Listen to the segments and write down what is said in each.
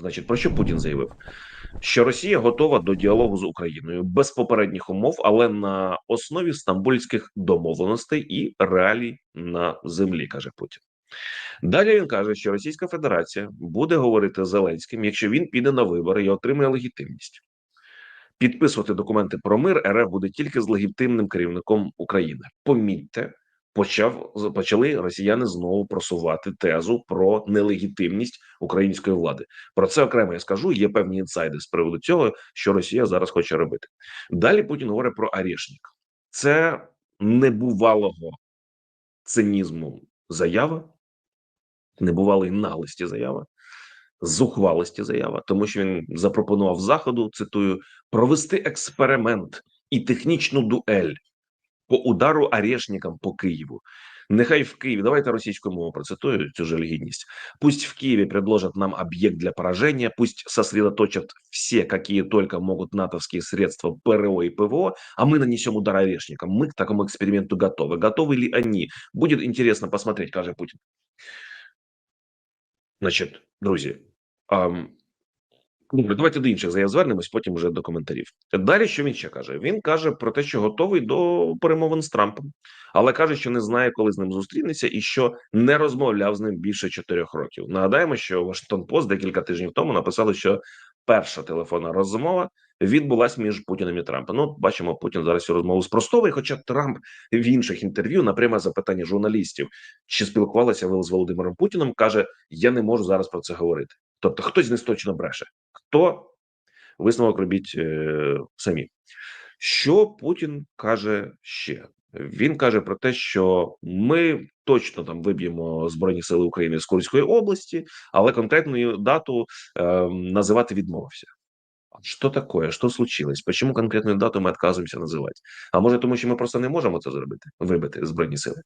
Значить, про що Путін заявив? Що Росія готова до діалогу з Україною без попередніх умов, але на основі стамбульських домовленостей і реалій на землі, каже Путін. Далі він каже, що Російська Федерація буде говорити з Зеленським, якщо він піде на вибори і отримає легітимність. Підписувати документи про мир РФ буде тільки з легітимним керівником України. Помітьте, почав почали росіяни знову просувати тезу про нелегітимність української влади. Про це окремо я скажу. Є певні інсайди з приводу цього, що Росія зараз хоче робити. Далі Путін говорить про Арєшнік. Це небувалого цинізму заява, небувалої наглості заява. Зухвалості заява, тому що він запропонував заходу. Цитую провести експеримент і технічну дуель по удару Орешникам по Киеву. Нехай в Киеве, давайте российскую мову процитую цю жалюгідність. Пусть в Киеве предложат нам объект для поражения, пусть сосредоточат все, какие только могут натовские средства ПРО и ПВО, а мы нанесем удар Орешникам. Мы к такому эксперименту готовы. Готовы ли они? Будет интересно посмотреть, каже Путин. Значить, друзі, Добре, давайте до інших заяв звернемось, потім вже до коментарів. Далі що він ще каже? Він каже про те, що готовий до перемовин з Трампом, але каже, що не знає, коли з ним зустрінеться, і що не розмовляв з ним більше чотирьох років. Нагадаємо, що Вашингтон Пост декілька тижнів тому написали, що перша телефонна розмова відбулася між Путіним і Трампом. Ну, бачимо, Путін зараз цю розмову спростовує. Хоча Трамп в інших інтерв'ю на пряме запитання журналістів, чи спілкувалися ви з Володимиром Путіним, каже: Я не можу зараз про це говорити. Тобто, хтось з них точно бреше. Хто висновок робіть е, самі? Що Путін каже ще? Він каже про те, що ми точно там виб'ємо збройні сили України з Курської області, але конкретну дату е, називати відмовився. Що таке? Що случилось? Почему конкретну дату ми відказуємося називати? А може, тому що ми просто не можемо це зробити, вибити збройні сили?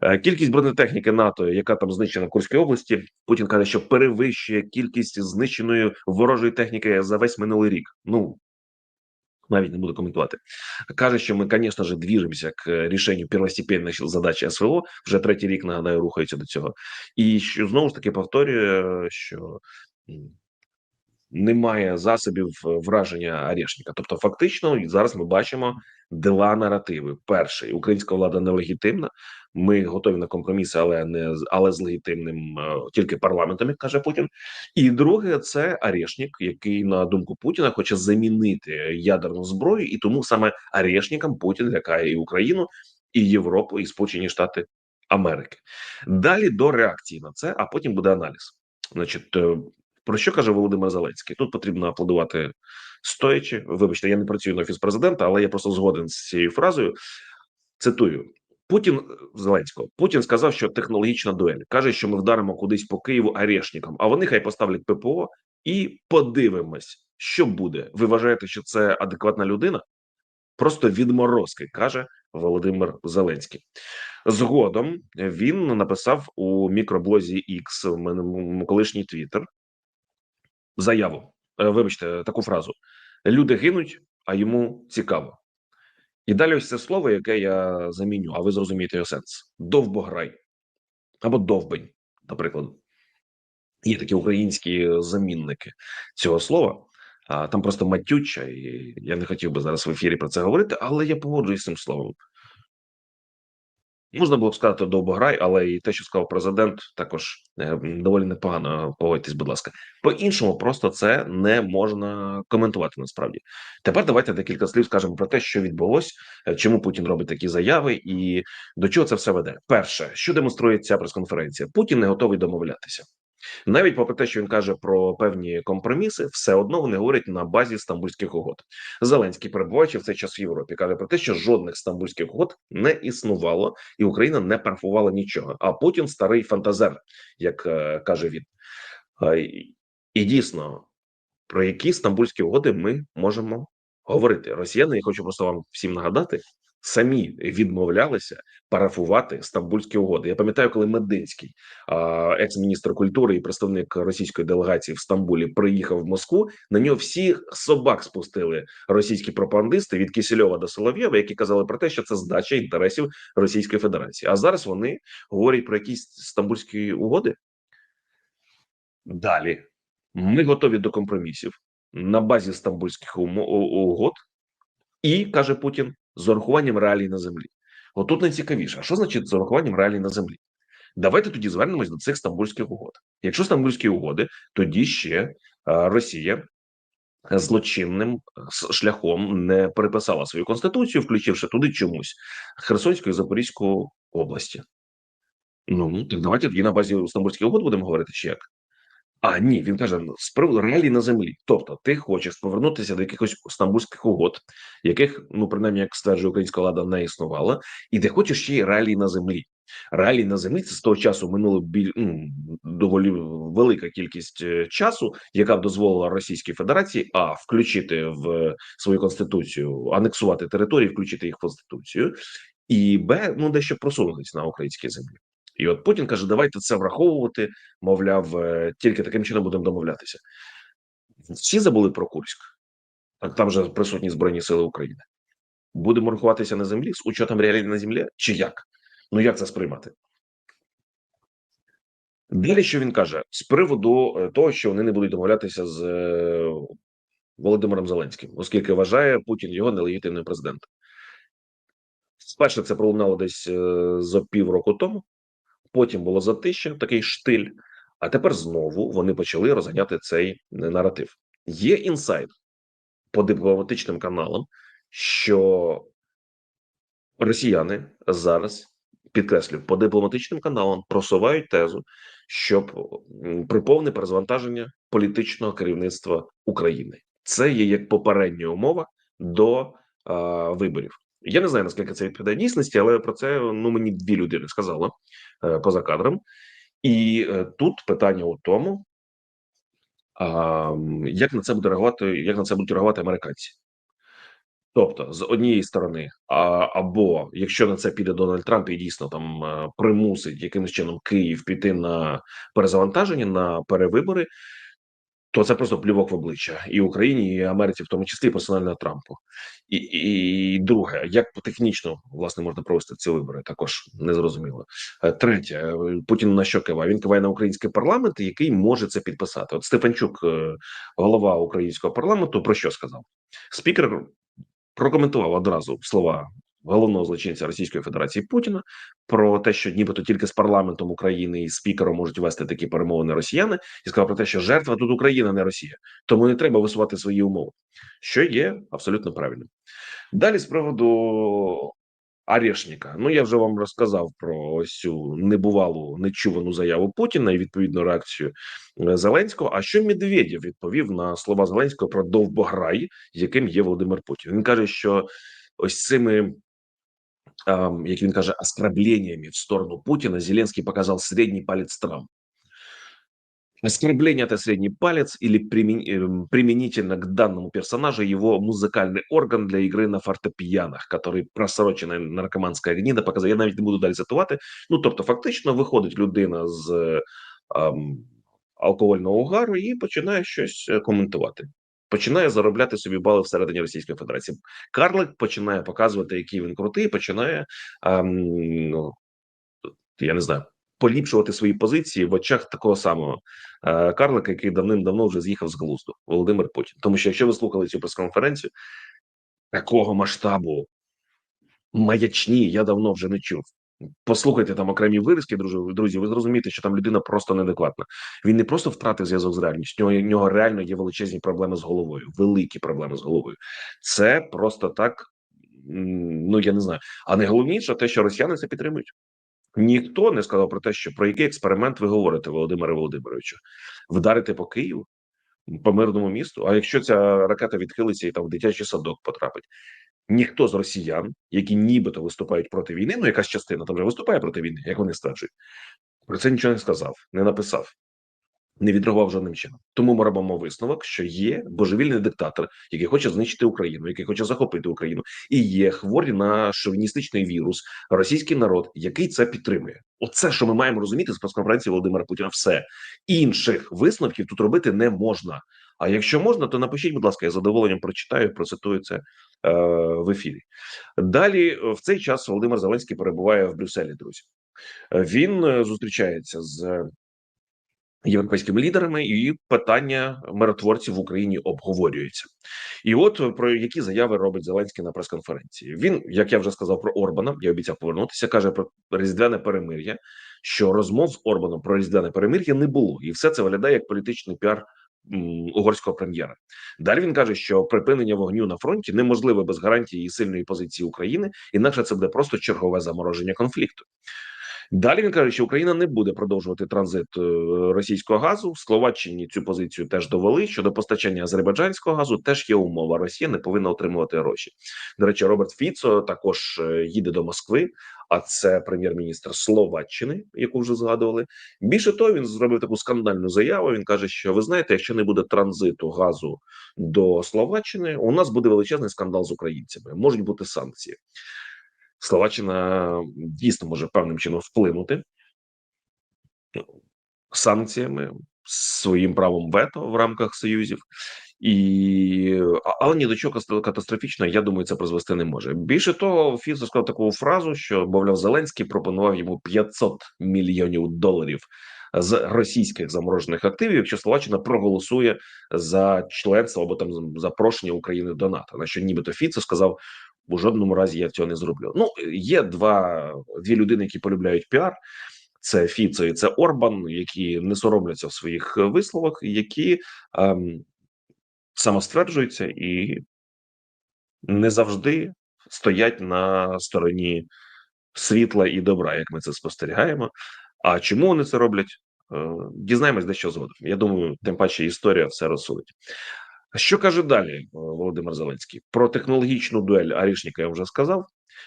Е, кількість бронетехніки НАТО, яка там знищена в Курській області, Путін каже, що перевищує кількість знищеної ворожої техніки за весь минулий рік. Ну навіть не буду коментувати. Каже, що ми, звісно ж, двіжимося к рішенню первостепенних задач СВО. Вже третій рік нагадаю, рухаються до цього, і що знову ж таки повторює, що немає засобів враження Орешника. Тобто, фактично, зараз ми бачимо два наративи: перший українська влада нелегітимна. Ми готові на компроміси, але не але з легітимним е, тільки парламентом, як каже Путін. І друге, це Арешнік, який на думку Путіна хоче замінити ядерну зброю, і тому саме Арешникам Путін лякає і Україну, і Європу, і Сполучені Штати Америки. Далі до реакції на це, а потім буде аналіз. Значить, е, про що каже Володимир Зеленський? Тут потрібно аплодувати стоячи. Вибачте, я не працюю на офіс президента, але я просто згоден з цією фразою. Цитую. Путін Зеленського Путін сказав, що технологічна дуель каже, що ми вдаримо кудись по Києву арешникам, а вони хай поставлять ППО і подивимось, що буде. Ви вважаєте, що це адекватна людина? Просто відморозки каже Володимир Зеленський. Згодом він написав у мікроблозі X, в мене колишній твіттер, заяву. Е, вибачте, таку фразу: люди гинуть, а йому цікаво. І далі ось це слово, яке я заміню, а ви зрозумієте його сенс: довбограй або довбень, наприклад. Є такі українські замінники цього слова. Там просто матюча, і я не хотів би зараз в ефірі про це говорити, але я погоджуюсь з цим словом. Можна було б сказати довбограй, але і те, що сказав президент, також е, доволі непогано. поводьтесь, будь ласка. По іншому, просто це не можна коментувати. Насправді, тепер давайте декілька слів скажемо про те, що відбулось, е, чому Путін робить такі заяви, і до чого це все веде. Перше, що демонструє ця прес-конференція, Путін не готовий домовлятися. Навіть попри те, що він каже про певні компроміси, все одно вони говорять на базі стамбульських угод. Зеленський перебуваючи в цей час в Європі, каже про те, що жодних стамбульських угод не існувало, і Україна не парфувала нічого. А Путін старий фантазер, як е, каже він. І дійсно, про які стамбульські угоди ми можемо говорити. Росіяни, я хочу просто вам всім нагадати, самі відмовлялися парафувати стамбульські угоди. Я пам'ятаю, коли Мединський, екс-міністр культури і представник російської делегації в Стамбулі, приїхав в Москву. На нього всі собак спустили російські пропагандисти від Кисельова до Солов'єва, які казали про те, що це здача інтересів Російської Федерації. А зараз вони говорять про якісь стамбульські угоди. Далі Ми готові до компромісів на базі стамбульських угод, і каже Путін з урахуванням реалій на землі. Отут найцікавіше, а що значить з урахуванням реалій на землі? Давайте тоді звернемось до цих стамбульських угод. Якщо стамбульські угоди, тоді ще е, Росія злочинним шляхом не переписала свою конституцію, включивши туди чомусь Херсонську і Запорізьку області. Ну так давайте тоді на базі стамбульських угод будемо говорити, чи як. А ні, він каже з приводу реалій на землі. Тобто, ти хочеш повернутися до якихось стамбульських угод, яких, ну принаймні, як стверджує українська влада, не існувала, і ти хочеш ще й реалії на землі. Реалії на землі це з того часу минуло біль ну, доволі велика кількість е, часу, яка б дозволила Російській Федерації а включити в свою конституцію, анексувати території, включити їх в конституцію, і б ну дещо просунутися на українській землі. І от Путін каже: давайте це враховувати. Мовляв, е, тільки таким чином будемо домовлятися. Всі забули про Курськ, так там же присутні Збройні Сили України. Будемо рахуватися на землі з учетом реалій на землі, чи як? Ну як це сприймати? Далі що він каже з приводу е, того, що вони не будуть домовлятися з е, Володимиром Зеленським, оскільки вважає Путін його нелегітимним президентом. Спершу це пролунало десь за півроку тому, потім було затища, такий штиль. А тепер знову вони почали розганяти цей е, наратив. Є інсайд по дипломатичним каналам, що росіяни зараз підкреслюю по дипломатичним каналам просувають тезу, щоб м, при перезвантаження політичного керівництва України. Це є як попередня умова до а, виборів. Я не знаю наскільки це відповідає дійсності, але про це ну мені дві людини сказали поза кадром. І е, тут питання у тому, як на це буде реагувати, як на це будуть реагувати американці. Тобто, з однієї сторони, а, або якщо на це піде Дональд Трамп і дійсно там е, примусить якимось чином Київ піти на перезавантаження на перевибори, то це просто плювок в обличчя і Україні, і Америці, в тому числі персонально Трампу. І, і, і друге, як технічно власне можна провести ці вибори, також незрозуміло. Е, Третє, е, Путін на що киває? Він киває на український парламент, який може це підписати. От Стефанчук, е, голова українського парламенту, про що сказав? Спікер прокоментував одразу слова головного злочинця Російської Федерації Путіна про те, що нібито тільки з парламентом України і спікером можуть вести такі перемовини росіяни, і сказав про те, що жертва тут Україна, не Росія, тому не треба висувати свої умови, що є абсолютно правильним. Далі з приводу Арешника. Ну я вже вам розказав про ось цю небувалу нечувану заяву Путіна і відповідну реакцію е, Зеленського. А що Медведєв відповів на слова Зеленського про довбограй, яким є Володимир Путін? Він каже, що ось цими. ам, Як він каже, оскорблениями в сторону Путіна Зеленський показав середній палець Трампу. Оскорбление – это средний палец или примен- эм, применительно к данному персонажу его музыкальный орган для игри на фортепіанах, который просрочена наркоманська гніда показує. Я навіть не буду далі цитувати. Ну, тобто, фактично, виходить людина з ем, алкогольного угару і починає щось е, коментувати. Починає заробляти собі бали всередині Російської Федерації. Карлик починає показувати, який він крутий, починає ем, ну, я не знаю, поліпшувати свої позиції в очах такого самого е, карлика, який давним-давно вже з'їхав з глузду, Володимир Путін. Тому що якщо ви слухали цю прес-конференцію, такого масштабу маячні я давно вже не чув. Послухайте там окремі вириски, друзі. Ви зрозумієте, що там людина просто неадекватна. Він не просто втратив зв'язок з реальністю. У нього, реально є величезні проблеми з головою, великі проблеми з головою. Це просто так. Ну я не знаю. А найголовніше те, що росіяни це підтримують. Ніхто не сказав про те, що про який експеримент ви говорите, Володимире Володимировичу, вдарити по Києву, по мирному місту. А якщо ця ракета відхилиться і там в дитячий садок потрапить, ніхто з росіян, які нібито виступають проти війни, ну якась частина там вже виступає проти війни, як вони стверджують, про це нічого не сказав, не написав. Не відреагував жодним чином. Тому ми робимо висновок, що є божевільний диктатор, який хоче знищити Україну, який хоче захопити Україну, і є хворі на шовіністичний вірус, російський народ, який це підтримує. Оце що ми маємо розуміти з прес-конференції Володимира Путіна. Все інших висновків тут робити не можна. А якщо можна, то напишіть, будь ласка, я задоволенням прочитаю, процитую це в ефірі. Далі е, в цей час Володимир Зеленський перебуває в Брюсселі. Друзі, Е, він е, зустрічається з європейськими лідерами, і питання миротворців в Україні обговорюється. І от про які заяви робить Зеленський на прес-конференції. Він, як я вже сказав про Орбана, я обіцяв повернутися, каже про різдвяне перемир'я. Що розмов з Орбаном про різдвяне перемир'я не було, і все це виглядає як політичний піар угорського прем'єра. Далі він каже, що припинення вогню на фронті неможливе без гарантії і сильної позиції України, інакше це буде просто чергове замороження конфлікту. Далі він каже, що Україна не буде продовжувати транзит е, російського газу. Словаччині цю позицію теж довели. Щодо постачання азербайджанського газу, теж є умова. Росія не повинна отримувати гроші. До речі, Роберт Фіцо також е, їде до Москви. А це прем'єр-міністр Словаччини, яку вже згадували. Більше того, він зробив таку скандальну заяву. Він каже, що ви знаєте, якщо не буде транзиту газу до Словаччини, у нас буде величезний скандал з українцями. Можуть бути санкції. Словаччина дійсно може певним чином вплинути санкціями своїм правом вето в рамках союзів, і але ні до чого катастрофічно, я думаю, це призвести не може. Більше того, Фіцо сказав таку фразу, що мовляв Зеленський пропонував йому 500 мільйонів доларів з російських заморожених активів, якщо Словаччина проголосує за членство або там запрошення України до НАТО. На що нібито Фіцо сказав: у жодному разі я цього не зроблю. Ну є два дві людини, які полюбляють піар. Це Фіцо і це Орбан, які не соромляться в своїх висловах, які ем, самостверджуються і не завжди стоять на стороні світла і добра, як ми це спостерігаємо. А чому вони це роблять? Е, дізнаємось дещо згодом. Я думаю, тим паче історія все розсудить. Що каже далі е, Володимир Зеленський про технологічну дуель Арішніка? Я вже сказав.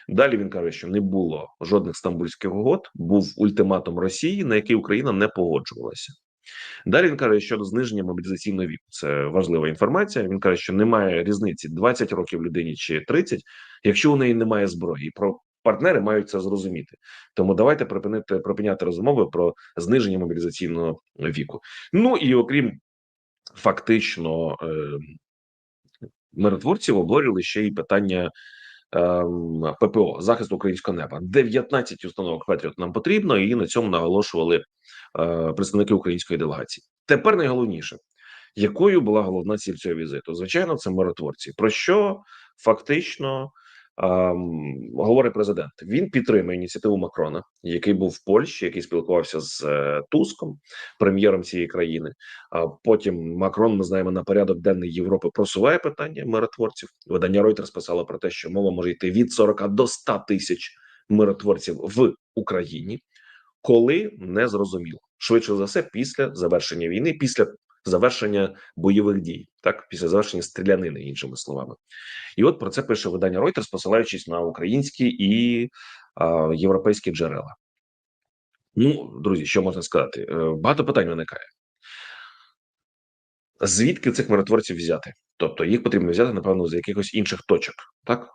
Далі він каже, що не було жодних стамбульських угод. Був ультиматум Росії, на який Україна не погоджувалася. Далі він каже, щодо зниження мобілізаційного віку. Це важлива інформація. Він каже, що немає різниці 20 років людині чи 30, якщо у неї немає зброї. І про партнери мають це зрозуміти. Тому давайте припинити припиняти розмови про зниження мобілізаційного віку. Ну і окрім фактично е, миротворців обговорювали ще й питання. Ем, ППО захист українського неба 19 установок Петріот нам потрібно, і на цьому наголошували е, представники української делегації. Тепер найголовніше, якою була головна ціль цього візиту? Звичайно, це миротворці. Про що фактично говорить президент. Він підтримує ініціативу Макрона, який був в Польщі, який спілкувався з е, Туском, прем'єром цієї країни. А потім Макрон ми знаємо на порядок денний Європи просуває питання миротворців. Видання Reuters писало про те, що мова може йти від 40 до 100 тисяч миротворців в Україні, коли не зрозуміло швидше за все після завершення війни, після завершення бойових дій, так після завершення стрілянини, іншими словами, і от про це пише видання Reuters, посилаючись на українські і а, європейські джерела. Ну, друзі, що можна сказати? Е, багато питань виникає. Звідки цих миротворців взяти? Тобто їх потрібно взяти, напевно, з якихось інших точок, так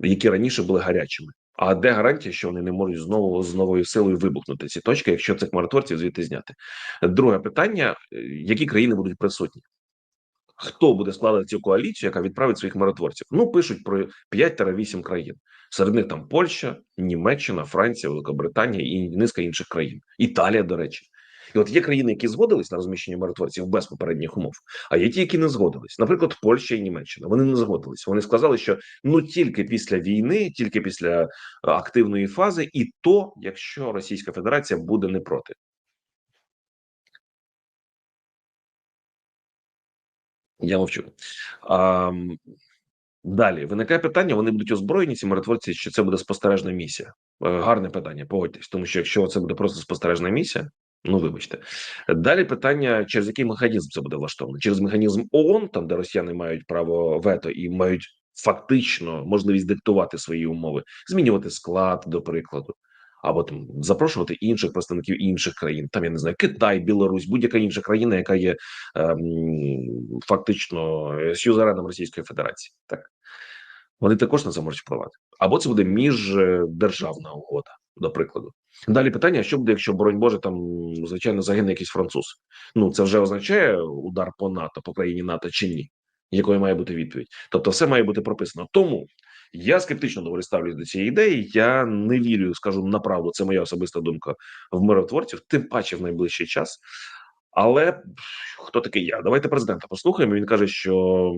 які раніше були гарячими. А де гарантія, що вони не можуть знову з новою силою вибухнути ці точки, якщо цих миротворців звідти зняти? Друге питання: е, які країни будуть присутні? Хто буде складати цю коаліцію, яка відправить своїх миротворців? Ну пишуть про 5-8 країн. Серед них там Польща, Німеччина, Франція, Великобританія і низка інших країн. Італія, до речі. І от є країни, які згодились на розміщення миротворців без попередніх умов, а є ті, які не згодились. Наприклад, Польща і Німеччина. Вони не згодились. Вони сказали, що ну тільки після війни, тільки після е, активної фази, і то, якщо Російська Федерація буде не проти. Я мовчу. А, Далі виникає питання: вони будуть озброєні ці миротворці, чи це буде спостережна місія? Е, гарне питання, погодьтесь, тому що якщо це буде просто спостережна місія, Ну, вибачте, далі питання: через який механізм це буде влаштовано? Через механізм ООН, там де Росіяни мають право вето і мають фактично можливість диктувати свої умови, змінювати склад, до прикладу, або там запрошувати інших представників інших країн. Там я не знаю, Китай, Білорусь, будь-яка інша країна, яка є ем, фактично сюзереном Російської Федерації, так вони також на це можуть впливати. Або це буде міждержавна угода, до прикладу. Далі питання: що буде, якщо боронь Боже, там звичайно загине якийсь француз? Ну це вже означає удар по НАТО по країні НАТО чи ні? Якою має бути відповідь? Тобто, все має бути прописано. Тому я скептично доволі ставлюсь до цієї ідеї. Я не вірю, скажу направду, це моя особиста думка в миротворців, тим паче в найближчий час. Але хто такий я? Давайте президента послухаємо. Він каже, що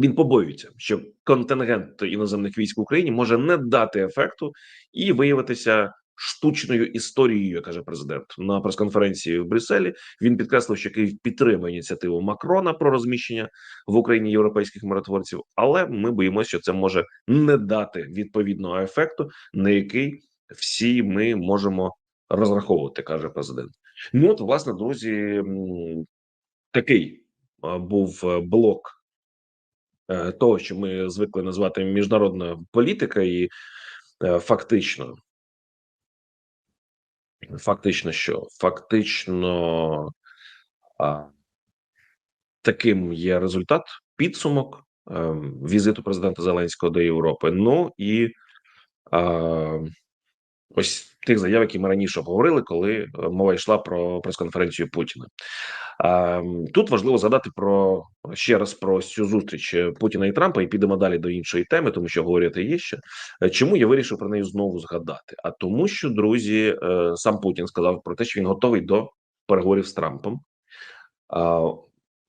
він побоюється, що контингент іноземних військ в Україні може не дати ефекту і виявитися штучною історією, каже президент на прес-конференції в Брюсселі. Він підкреслив, що Київ підтримує ініціативу Макрона про розміщення в Україні європейських миротворців, але ми боїмося, що це може не дати відповідного ефекту, на який всі ми можемо розраховувати, каже президент. Ну от, власне, друзі, такий був е, блок того, що ми звикли назвати міжнародна політика, і е, фактично, фактично, що фактично таким є результат, підсумок е, візиту президента Зеленського до Європи. Ну і ось тих заяв, які ми раніше обговорили, коли е, мова йшла про прес-конференцію Путіна. Тут важливо згадати про ще раз про цю зустріч е, Путіна і Трампа, і підемо далі до іншої теми, тому що говорити є ще. Чому я вирішив про неї знову згадати? А тому, що друзі, е, сам Путін сказав про те, що він готовий до переговорів з Трампом.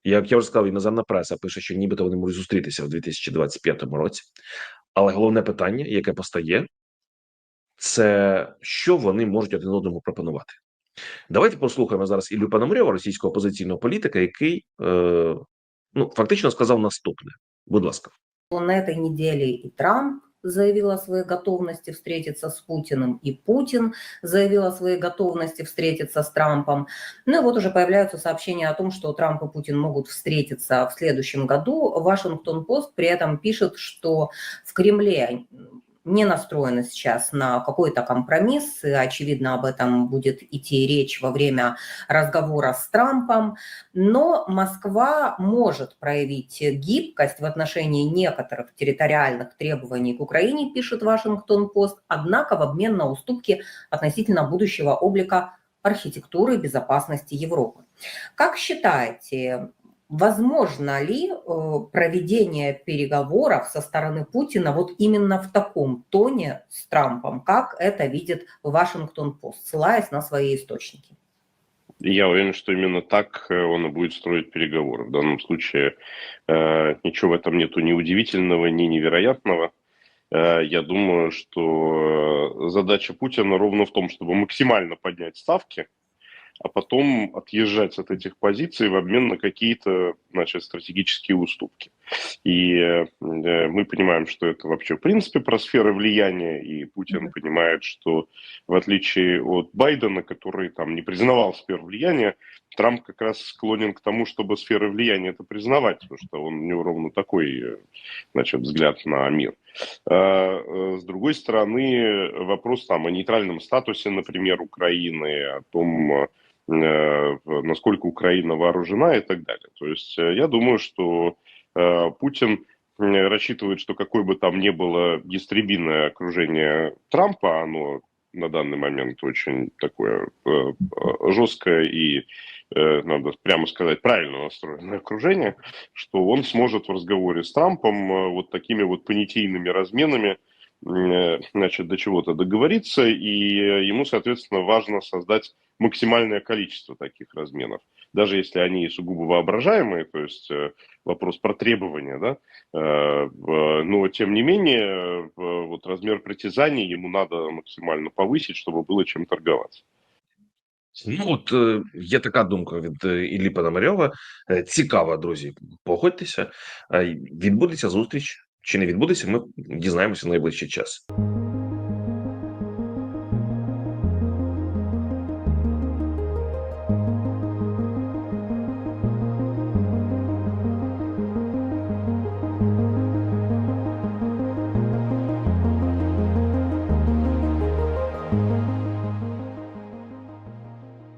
Як я вже сказав, іноземна преса пише, що нібито вони можуть зустрітися в 2025 році. Але головне питання, яке постає, це що вони можуть один одному пропонувати. Давайте послухаємо зараз Іллю Пономарьова, російського опозиційного політика, який е, ну фактично сказав наступне. Будь ласка. На этой неделе и Трамп заявил о своей готовности встретиться с Путиным, и Путин заявил о своей готовности встретиться с Трампом. Ну и вот уже появляются сообщения о том, что Трамп и Путин могут встретиться в следующем году. Вашингтон-Пост при этом пишет, что в Кремле не настроены сейчас на какой-то компромисс, и, очевидно, об этом будет идти речь во время разговора с Трампом, но Москва может проявить гибкость в отношении некоторых территориальных требований к Украине, пишет Вашингтон-Пост, однако в обмен на уступки относительно будущего облика архитектуры безопасности Европы. Как считаете, Возможно ли э, проведение переговоров со стороны Путина вот именно в таком тоне с Трампом, как это видит Вашингтон-Пост, ссылаясь на свои источники? Я уверен, что именно так э, он и будет строить переговоры. В данном случае э, ничего в этом нету ни удивительного, ни невероятного. Я думаю, что задача Путина ровно в том, чтобы максимально поднять ставки, а потом отъезжать от этих позиций в обмен на какие-то значит, стратегические уступки. И э, мы понимаем, что это вообще в принципе про сферы влияния, и Путин mm-hmm. понимает, что в отличие от Байдена, который там не признавал сфер влияния, Трамп как раз склонен к тому, чтобы сферы влияния это признавать, потому что он, у него ровно такой значит, взгляд на мир. А, с другой стороны, вопрос там о нейтральном статусе, например, Украины, о том, Э, насколько Украина вооружена и так далее. То есть э, я думаю, что э, Путин рассчитывает, что какое бы там ни было ястребиное окружение Трампа, оно на данный момент очень такое жесткое и, надо прямо сказать, правильно настроенное окружение, что он сможет в разговоре с Трампом вот такими вот понятийными разменами значит, до чего-то договориться, и ему, соответственно, важно создать максимальное количество таких разменов. Даже если они сугубо воображаемые, то есть э, вопрос про требования, да, э, но тем не менее вот размер притязаний ему надо максимально повысить, чтобы было чем торговаться. Ну от е, є така думка від е, Іллі Пономарьова. Е, Цікава, друзі. Погодьтеся. Відбудеться зустріч чи не відбудеться, ми дізнаємося в найближчий час.